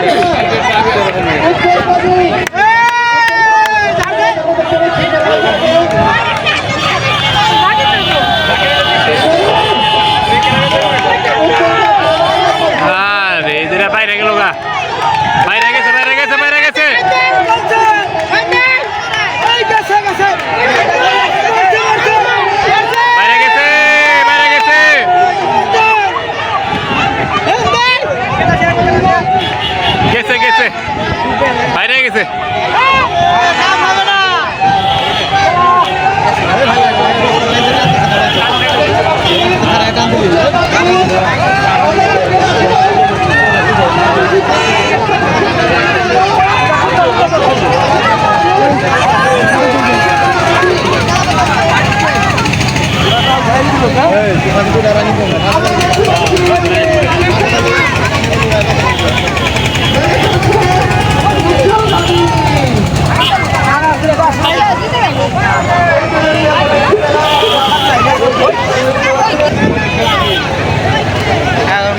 Yeah. গেছে।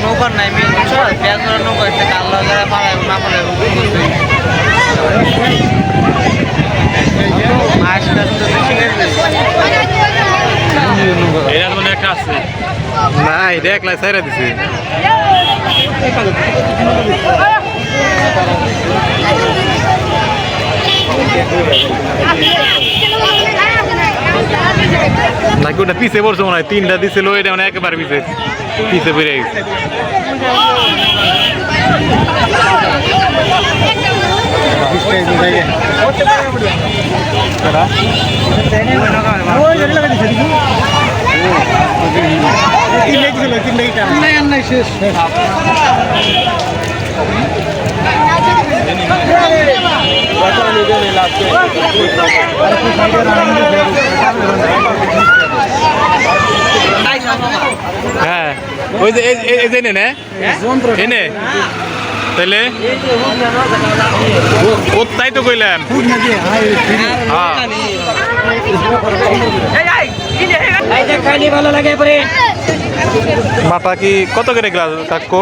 নৌকার নাই মেয়ে বুঝছ করে নৌকা এসে কাল লাগারে পালায় না পালায় মাছ কাজ তো বেশি একটা আছে না এটা একলা সাইরা দিছে। নাকি ওটা পিছে পড়ছে মনে হয়। তিনটা দিছিল এটা মানে একেবারে পিছে পিছে পড়ে গেছে। হ্যাঁ ওই যে এই- যে এনে নে। এনে তাহলে ও তাই তো কইলাম হ্যাঁ। লাগে পরে মাথা কি কত করে গ্লাস কাকু